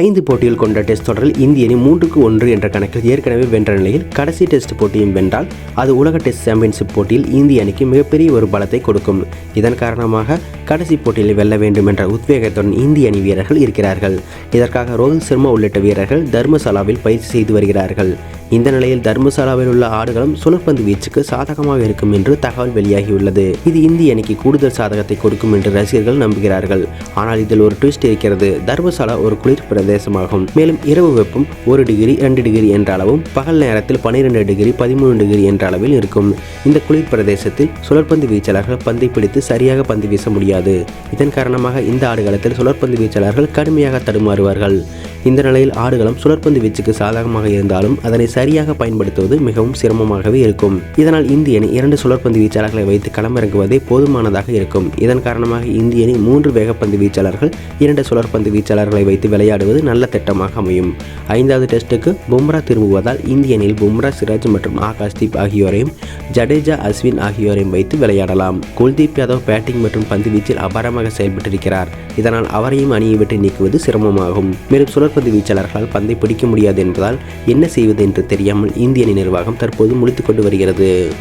ஐந்து போட்டிகள் கொண்ட டெஸ்ட் தொடரில் இந்திய அணி மூன்றுக்கு ஒன்று என்ற கணக்கில் ஏற்கனவே வென்ற நிலையில் கடைசி டெஸ்ட் போட்டியும் வென்றால் அது உலக டெஸ்ட் சாம்பியன்ஷிப் போட்டியில் இந்திய அணிக்கு மிகப்பெரிய ஒரு பலத்தை கொடுக்கும். இதன் காரணமாக கடைசி போட்டியில் வெல்ல வேண்டும் என்ற உத்வேகத்துடன் இந்திய அணி வீரர்கள் இருக்கிறார்கள். இதற்காக ரோஹித் சர்மா உள்ளிட்ட வீரர்கள் தர்மசாலாவில் பயிற்சி செய்து வருகிறார்கள். இந்த நிலையில் தர்மசாலாவில் உள்ள ஆடுகளும் சுழற்பந்து வீச்சுக்கு சாதகமாக இருக்கும் என்று தகவல் வெளியாகியுள்ளது. இது இந்திய அணிக்கு கூடுதல் சாதகத்தை கொடுக்கும் என்று ரசிகர்கள் நம்புகிறார்கள். ஆனால் இதில் ஒரு ட்விஸ்ட் இருக்கிறது. தர்மசாலா ஒரு குளிர் பிரதேசமாகும். மேலும் இரவு வெப்பம் ஒரு டிகிரி இரண்டு டிகிரி என்ற அளவும் பகல் நேரத்தில் பனிரெண்டு டிகிரி பதிமூணு டிகிரி என்ற அளவில் இருக்கும். இந்த குளிர் பிரதேசத்தில் சுழற்பந்து வீச்சாளர்கள் பந்தை பிடித்து சரியாக பந்து வீச முடியாது. இதன் காரணமாக இந்த ஆடுகளத்தில் சுழற்பந்து வீச்சாளர்கள் கடுமையாக தடுமாறுவார்கள். இந்த நிலையில் ஆடுகளம் சுழற்பந்து வீச்சுக்கு சாதகமாக இருந்தாலும் அதனை சரியாக பயன்படுத்துவது மிகவும் சிரமமாகவே இருக்கும். இதனால் இந்திய அணி இரண்டு சுழற்பந்து வீச்சாளர்களை வைத்து களமிறங்குவதே போதுமானதாக இருக்கும். இதன் காரணமாக இந்திய அணி மூன்று வேகப்பந்து வீச்சாளர்கள் இரண்டு சுழற்பந்து வீச்சாளர்களை வைத்து விளையாடுவது நல்ல திட்டமாக அமையும். ஐந்தாவது டெஸ்ட்டுக்கு பும்ரா திரும்புவதால் இந்திய அணியில் பும்ரா சிராஜ் மற்றும் ஆகாஷ்தீப் ஆகியோரையும் ஜடேஜா அஸ்வின் ஆகியோரையும் வைத்து விளையாடலாம். குல்தீப் யாதவ் பேட்டிங் மற்றும் பந்து வீச்சில் அபாரமாக செயல்பட்டிருக்கிறார். இதனால் அவரையும் அணியை விட்டு நீக்குவது சிரமமாகும். மேலும் சுழற் சுழற்பந்து வீச்சாளர்களால் பந்தை பிடிக்க முடியாது என்பதால் என்ன செய்வது என்று தெரியாமல் இந்திய அணி நிர்வாகம் தற்போது முழித்துக் கொண்டு வருகிறது.